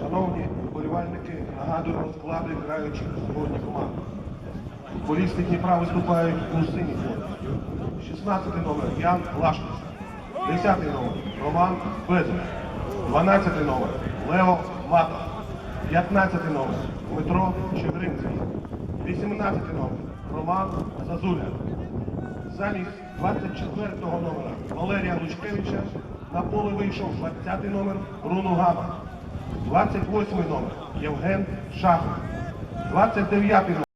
Шановні вболівальники, нагадуємо склади граючих сьогодні команд. Футболісти Дніпра виступають у синій формі. 16 номер Ян Лашков. 10 номер Роман Безов. 12 номер Лео Матов. 15 номер Дмитро Чебринський. 18 номер Роман Зазуля. Замість 24 номера Валерія Лучкевича на поле вийшов 20-й номер Бруно Гама. 28-й номер Євген Шахов. 29-й номер